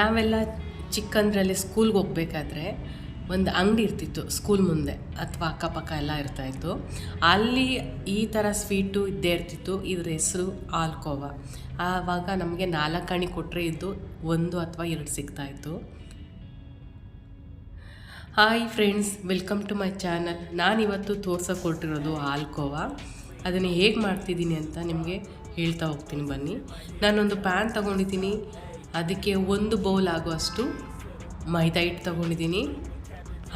ನಾವೆಲ್ಲ ಚಿಕ್ಕಂದ್ರಲ್ಲಿ ಸ್ಕೂಲ್ಗೆ ಹೋಗ್ಬೇಕಾದ್ರೆ ಒಂದು ಅಂಗಡಿ ಇರ್ತಿತ್ತು ಸ್ಕೂಲ್ ಮುಂದೆ, ಅಥವಾ ಅಕ್ಕಪಕ್ಕ ಎಲ್ಲ ಇರ್ತಾಯಿತ್ತು ಅಲ್ಲಿ ಈ ಥರ ಸ್ವೀಟು ಇದ್ದೇ ಇರ್ತಿತ್ತು ಇದ್ರ ಹೆಸರು ಆಲ್ಕೋವಾ. ಆವಾಗ ನಮಗೆ ನಾಲ್ಕು ಅಣಿ ಕೊಟ್ಟರೆ ಇದ್ದು ಒಂದು ಅಥವಾ ಎರಡು ಸಿಗ್ತಾಯಿತ್ತು hi friends welcome to my channel ನಾನಿವತ್ತು ತೋರ್ಸೋಕೆ ಕೊಟ್ಟಿರೋದು ಆಲ್ಕೋವಾ. ಅದನ್ನು ಹೇಗೆ ಮಾಡ್ತಿದ್ದೀನಿ ಅಂತ ನಿಮಗೆ ಹೇಳ್ತಾ ಹೋಗ್ತೀನಿ ಬನ್ನಿ. ನಾನೊಂದು ಪ್ಯಾನ್ ತೊಗೊಂಡಿದ್ದೀನಿ. ಅದಕ್ಕೆ ಒಂದು ಬೌಲ್ ಆಗುವಷ್ಟು ಮೈದಾ ಹಿಟ್ಟು ತಗೊಂಡಿದ್ದೀನಿ.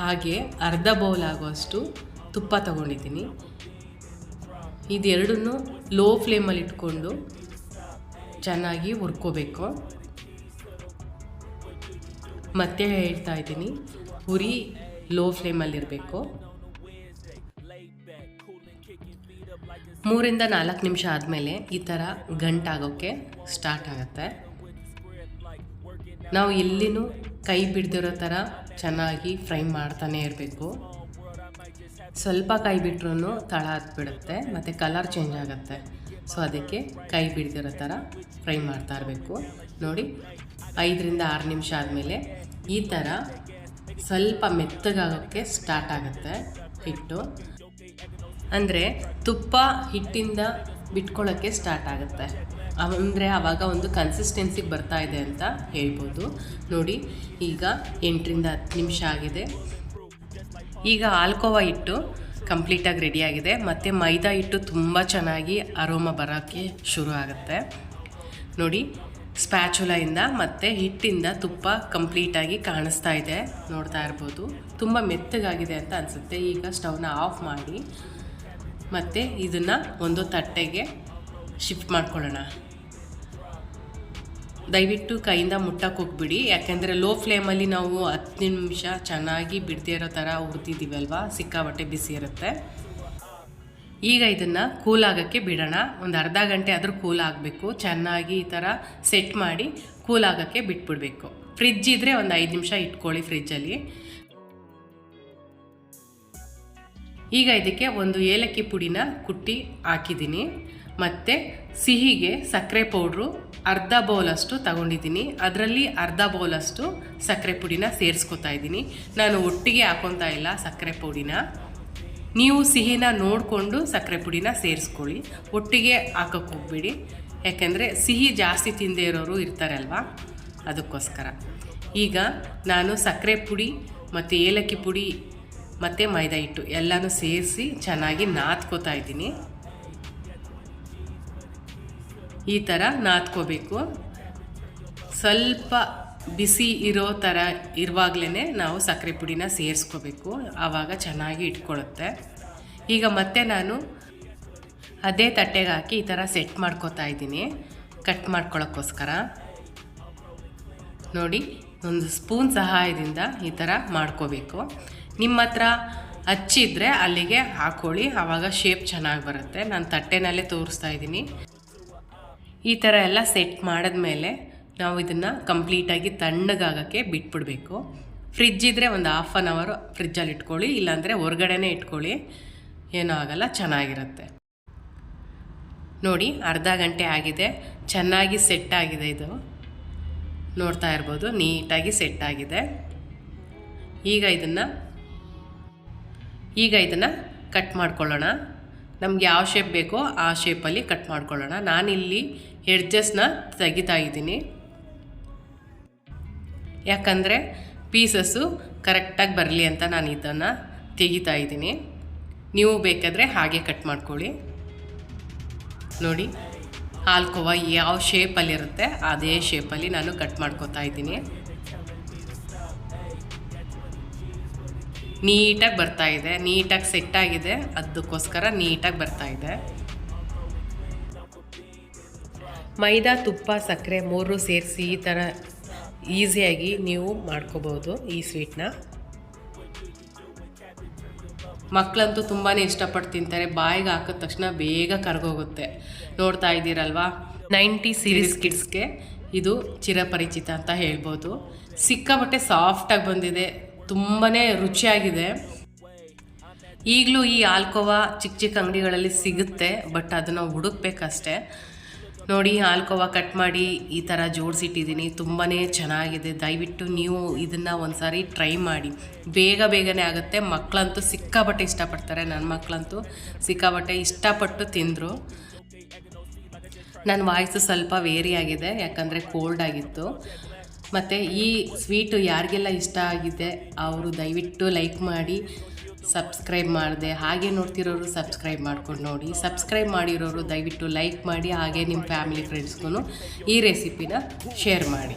ಹಾಗೆ ಅರ್ಧ ಬೌಲ್ ಆಗುವಷ್ಟು ತುಪ್ಪ ತಗೊಂಡಿದ್ದೀನಿ. ಇದೆರಡನ್ನೂ ಲೋ ಫ್ಲೇಮಲ್ಲಿ ಇಟ್ಕೊಂಡು ಚೆನ್ನಾಗಿ ಹುರ್ಕೋಬೇಕು. ಮತ್ತೆ ಹೇಳ್ತಾ ಇದ್ದೀನಿ, ಉರಿ ಲೋ ಫ್ಲೇಮಲ್ಲಿರಬೇಕು ಮೂರಿಂದ ನಾಲ್ಕು ನಿಮಿಷ ಆದಮೇಲೆ ಈ ಥರ ಗಂಟಾಗೋಕ್ಕೆ ಸ್ಟಾರ್ಟ್ ಆಗುತ್ತೆ. ನಾವು ಎಲ್ಲಿನೂ ಕೈ ಬಿಡ್ದಿರೋ ಥರ ಚೆನ್ನಾಗಿ ಫ್ರೈ ಮಾಡ್ತಾನೆ ಇರಬೇಕು. ಸ್ವಲ್ಪ ಕೈ ಬಿಟ್ರೂ ತಳ ಹತ್ಬಿಡುತ್ತೆ, ಮತ್ತು ಕಲರ್ ಚೇಂಜ್ ಆಗುತ್ತೆ. ಸೊ, ಅದಕ್ಕೆ ಕೈ ಬಿಡ್ದಿರೋ ಥರ ಫ್ರೈ ಮಾಡ್ತಾ ಇರಬೇಕು. ನೋಡಿ, ಐದರಿಂದ ಆರು ನಿಮಿಷ ಆದಮೇಲೆ ಈ ಥರ ಸ್ವಲ್ಪ ಮೆತ್ತಗಾಗೋಕ್ಕೆ ಸ್ಟಾರ್ಟ್ ಆಗುತ್ತೆ ಹಿಟ್ಟು. ಅಂದರೆ ತುಪ್ಪ ಹಿಟ್ಟಿಂದ ಬಿಟ್ಕೊಳ್ಳೋಕ್ಕೆ ಸ್ಟಾರ್ಟ್ ಆಗುತ್ತೆ. ಅಂದರೆ ಆವಾಗ ಒಂದು ಕನ್ಸಿಸ್ಟೆನ್ಸಿಗೆ ಬರ್ತಾ ಇದೆ ಅಂತ ಹೇಳ್ಬೋದು. ನೋಡಿ, ಈಗ ಎಂಟರಿಂದ ಹತ್ತು ನಿಮಿಷ ಆಗಿದೆ. ಈಗ ಆಲ್ಕೋವಾ ಹಿಟ್ಟು ಕಂಪ್ಲೀಟಾಗಿ ರೆಡಿಯಾಗಿದೆ ಮತ್ತು ಮೈದಾ ಹಿಟ್ಟು ತುಂಬ ಚೆನ್ನಾಗಿ ಅರೋಮ ಬರೋಕ್ಕೆ ಶುರು ಆಗುತ್ತೆ. ನೋಡಿ ಸ್ಪ್ಯಾಚುಲಾಯಿಂದ ಮತ್ತು ಹಿಟ್ಟಿಂದ ತುಪ್ಪ ಕಂಪ್ಲೀಟಾಗಿ ಕಾಣಿಸ್ತಾ ಇದೆ. ನೋಡ್ತಾ ಇರ್ಬೋದು. ತುಂಬ ಮೆತ್ತಗಾಗಿದೆ ಅಂತ ಅನಿಸುತ್ತೆ. ಈಗ ಸ್ಟವ್ನ ಆಫ್ ಮಾಡಿ ಮತ್ತು ಇದನ್ನು ಒಂದು ತಟ್ಟೆಗೆ ಶಿಫ್ಟ್ ಮಾಡ್ಕೊಳ್ಳೋಣ. ದಯವಿಟ್ಟು ಕೈಯಿಂದ ಮುಟ್ಟಕ್ಕೆ ಹೋಗ್ಬಿಡಿ. ಯಾಕೆಂದರೆ ಲೋ ಫ್ಲೇಮಲ್ಲಿ ನಾವು ಹತ್ತು ನಿಮಿಷ ಚೆನ್ನಾಗಿ ಬಿಡದೇ ಇರೋ ಥರ ಹುರಿದಿದ್ದೀವಲ್ವ? ಸಿಕ್ಕಾಬಟ್ಟೆ ಬಿಸಿ ಇರುತ್ತೆ. ಈಗ ಇದನ್ನು ಕೂಲ್ ಆಗೋಕ್ಕೆ ಬಿಡೋಣ. ಒಂದು ಅರ್ಧ ಗಂಟೆ ಆದರೂ ಕೂಲ್ ಆಗಬೇಕು. ಚೆನ್ನಾಗಿ ಈ ಥರ ಸೆಟ್ ಮಾಡಿ ಕೂಲ್ ಆಗೋಕ್ಕೆ ಬಿಟ್ಬಿಡಬೇಕು. ಫ್ರಿಜ್ ಇದ್ದರೆ ಒಂದು ಐದು ನಿಮಿಷ ಇಟ್ಕೊಳ್ಳಿ ಫ್ರಿಜ್ಜಲ್ಲಿ. ಈಗ ಇದಕ್ಕೆ ಒಂದು ಏಲಕ್ಕಿ ಪುಡಿನ ಕುಟ್ಟಿ ಹಾಕಿದ್ದೀನಿ. ಮತ್ತು ಸಿಹಿಗೆ ಸಕ್ಕರೆ ಪೌಡ್ರು, ಅರ್ಧ ಬೌಲಷ್ಟು ತಗೊಂಡಿದ್ದೀನಿ. ಅದರಲ್ಲಿ ಅರ್ಧ ಬೌಲಷ್ಟು ಸಕ್ಕರೆ ಪುಡಿನ ಸೇರಿಸ್ಕೊತಾ ಇದ್ದೀನಿ. ನಾನು ಒಟ್ಟಿಗೆ ಹಾಕೊತಾ ಇಲ್ಲ ಸಕ್ಕರೆ ಪುಡಿನ. ನೀವು ಸಿಹಿನ ನೋಡಿಕೊಂಡು ಸಕ್ಕರೆ ಪುಡಿನ ಸೇರಿಸ್ಕೊಳ್ಳಿ. ಒಟ್ಟಿಗೆ ಹಾಕೋಕ್ಕೆ ಹೋಗ್ಬೇಡಿ. ಯಾಕೆಂದರೆ ಸಿಹಿ ಜಾಸ್ತಿ ತಿಂದೇ ಇರೋರು ಇರ್ತಾರಲ್ವ? ಅದಕ್ಕೋಸ್ಕರ. ಈಗ ನಾನು ಸಕ್ಕರೆ ಪುಡಿ ಮತ್ತು ಏಲಕ್ಕಿ ಪುಡಿ ಮತ್ತು ಮೈದಾ ಹಿಟ್ಟು ಎಲ್ಲನೂ ಸೇರಿಸಿ ಚೆನ್ನಾಗಿ ನಾದ್ಕೋತಾ ಇದ್ದೀನಿ. ಈ ಥರ ನಾದ್ಕೋಬೇಕು. ಸ್ವಲ್ಪ ಬಿಸಿ ಇರೋ ಥರ ಇರುವಾಗಲೇ ನಾವು ಸಕ್ಕರೆ ಪುಡಿನ ಸೇರಿಸ್ಕೋಬೇಕು. ಆವಾಗ ಚೆನ್ನಾಗಿ ಇಟ್ಕೊಳ್ಳುತ್ತೆ ಈಗ ಮತ್ತೆ ನಾನು ಅದೇ ತಟ್ಟೆಗೆ ಹಾಕಿ ಈ ಥರ ಸೆಟ್ ಮಾಡ್ಕೋತಾ ಇದ್ದೀನಿ. ಕಟ್ ಮಾಡ್ಕೊಳ್ಳೋಕ್ಕೋಸ್ಕರ ನೋಡಿ, ಒಂದು ಸ್ಪೂನ್ ಸಹಾಯದಿಂದ ಈ ಥರ ಮಾಡ್ಕೋಬೇಕು. ನಿಮ್ಮ ಹತ್ರ ಹಚ್ಚಿದ್ರೆ ಅಲ್ಲಿಗೆ ಹಾಕೊಳ್ಳಿ. ಆವಾಗ ಶೇಪ್ ಚೆನ್ನಾಗಿ ಬರುತ್ತೆ. ನಾನು ತಟ್ಟೆನಲ್ಲೇ ತೋರಿಸ್ತಾ ಇದ್ದೀನಿ. ಈ ಥರ ಎಲ್ಲ ಸೆಟ್ ಮಾಡಿದ್ಮೇಲೆ ನಾವು ಇದನ್ನು ಕಂಪ್ಲೀಟಾಗಿ ತಣ್ಣಗಾಗೋಕ್ಕೆ ಬಿಟ್ಬಿಡಬೇಕು. ಫ್ರಿಜ್ ಇದ್ದರೆ ಒಂದು ಹಾಫ್ ಆನ್ ಅವರು ಫ್ರಿಜ್ಜಲ್ಲಿ ಇಟ್ಕೊಳ್ಳಿ, ಇಲ್ಲಾಂದರೆ ಹೊರಗಡೆನೇ ಇಟ್ಕೊಳ್ಳಿ. ಏನೂ ಆಗೋಲ್ಲ, ಚೆನ್ನಾಗಿರುತ್ತೆ. ನೋಡಿ, ಅರ್ಧ ಗಂಟೆ ಆಗಿದೆ. ಚೆನ್ನಾಗಿ ಸೆಟ್ ಆಗಿದೆ ಇದು. ನೋಡ್ತಾ ಇರ್ಬೋದು, ನೀಟಾಗಿ ಸೆಟ್ ಆಗಿದೆ. ಈಗ ಇದನ್ನು ಈಗ ಇದನ್ನು ಕಟ್ ಮಾಡ್ಕೊಳ್ಳೋಣ. ನಮ್ಗೆ ಯಾವ ಶೇಪ್ ಬೇಕೋ ಆ ಶೇಪಲ್ಲಿ ಕಟ್ ಮಾಡ್ಕೊಳ್ಳೋಣ. ನಾನಿಲ್ಲಿ ಎಡ್ಜಸ್ನ ತೆಗಿತಾ ಇದ್ದೀನಿ. ಯಾಕಂದರೆ ಪೀಸಸ್ಸು ಕರೆಕ್ಟಾಗಿ ಬರಲಿ ಅಂತ ನಾನು ಇದನ್ನು ತೆಗಿತಾ ಇದ್ದೀನಿ. ನೀವು ಬೇಕಾದರೆ ಹಾಗೆ ಕಟ್ ಮಾಡ್ಕೊಳ್ಳಿ. ನೋಡಿ, ಹಾಲ್ಕೋವ ಯಾವ ಶೇಪಲ್ಲಿರುತ್ತೆ ಅದೇ ಶೇಪಲ್ಲಿ ನಾನು ಕಟ್ ಮಾಡ್ಕೋತಾ ಇದ್ದೀನಿ. ನೀಟಾಗಿ ಬರ್ತಾ ಇದೆ ನೀಟಾಗಿ ಸೆಟ್ ಆಗಿದೆ. ಅದಕ್ಕೋಸ್ಕರ ನೀಟಾಗಿ ಬರ್ತಾ ಇದೆ. ಮೈದಾ ತುಪ್ಪ ಸಕ್ಕರೆ ಮೂರು ಸೇರಿಸಿ ಈ ಥರ ಈಸಿಯಾಗಿ ನೀವು ಮಾಡ್ಕೋಬೋದು ಈ ಸ್ವೀಟ್ನ ಮಕ್ಕಳಂತೂ ತುಂಬಾ ಇಷ್ಟಪಟ್ಟು ತಿಂತಾರೆ. ಬಾಯಿಗೆ ಹಾಕಿದ ತಕ್ಷಣ ಬೇಗ ಕರ್ಗೋಗುತ್ತೆ. ನೋಡ್ತಾ ಇದ್ದೀರಲ್ವಾ? ನೈಂಟಿ ಸೀರೀಸ್ ಕಿಡ್ಸ್ಗೆ ಇದು ಚಿರಪರಿಚಿತ ಅಂತ ಹೇಳ್ಬೋದು. ಸಿಕ್ಕಾಬಟ್ಟೆ ಸಾಫ್ಟಾಗಿ ಬಂದಿದೆ. ತುಂಬಾ ರುಚಿಯಾಗಿದೆ. ಈಗಲೂ ಈ ಆಲ್ಕೋವಾ ಚಿಕ್ಕ ಚಿಕ್ಕ ಅಂಗಡಿಗಳಲ್ಲಿ ಸಿಗುತ್ತೆ, ಬಟ್ ಅದನ್ನು ಹುಡುಕ್ಬೇಕಷ್ಟೇ. ನೋಡಿ, ಆಲ್ಕೋವಾ ಕಟ್ ಮಾಡಿ ಈ ಥರ ಜೋಡಿಸಿಟ್ಟಿದ್ದೀನಿ. ತುಂಬಾ ಚೆನ್ನಾಗಿದೆ. ದಯವಿಟ್ಟು ನೀವು ಇದನ್ನು ಒಂದ್ಸಾರಿ ಟ್ರೈ ಮಾಡಿ. ಬೇಗ ಬೇಗನೆ ಆಗುತ್ತೆ. ಮಕ್ಕಳಂತೂ ಸಿಕ್ಕಾಪಟ್ಟೆ ಇಷ್ಟಪಡ್ತಾರೆ. ನನ್ನ ಮಕ್ಕಳಂತೂ ಸಿಕ್ಕಾಪಟ್ಟೆ ಇಷ್ಟಪಟ್ಟು ತಿಂದರು. ನನ್ನ ವಾಯ್ಸು ಸ್ವಲ್ಪ ವೇರಿ ಆಗಿದೆ ಯಾಕಂದರೆ ಕೋಲ್ಡ್ ಆಗಿತ್ತು. ಮತ್ತು ಈ ಸ್ವೀಟು ಯಾರಿಗೆಲ್ಲ ಇಷ್ಟ ಆಗಿದೆ ಅವರು ದಯವಿಟ್ಟು ಲೈಕ್ ಮಾಡಿ, ಸಬ್ಸ್ಕ್ರೈಬ್ ಮಾಡಿದೆ ಹಾಗೆ ನೋಡ್ತಿರೋರು ಸಬ್ಸ್ಕ್ರೈಬ್ ಮಾಡ್ಕೊಂಡು ನೋಡಿ. ಸಬ್ಸ್ಕ್ರೈಬ್ ಮಾಡಿರೋರು ದಯವಿಟ್ಟು ಲೈಕ್ ಮಾಡಿ, ಹಾಗೆ ನಿಮ್ಮ ಫ್ಯಾಮಿಲಿ ಫ್ರೆಂಡ್ಸ್ಗೂ ಈ ರೆಸಿಪಿನ ಶೇರ್ ಮಾಡಿ.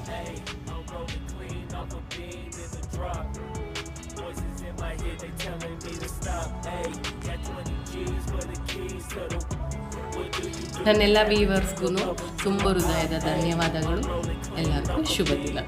ನನ್ನೆಲ್ಲ ವೀವರ್ಸ್ಗೂ ತುಂಬ ಹೃದಯದ ಧನ್ಯವಾದಗಳು ಎಲ್ಲರಿಗೂ ಶುಭ ದಿನ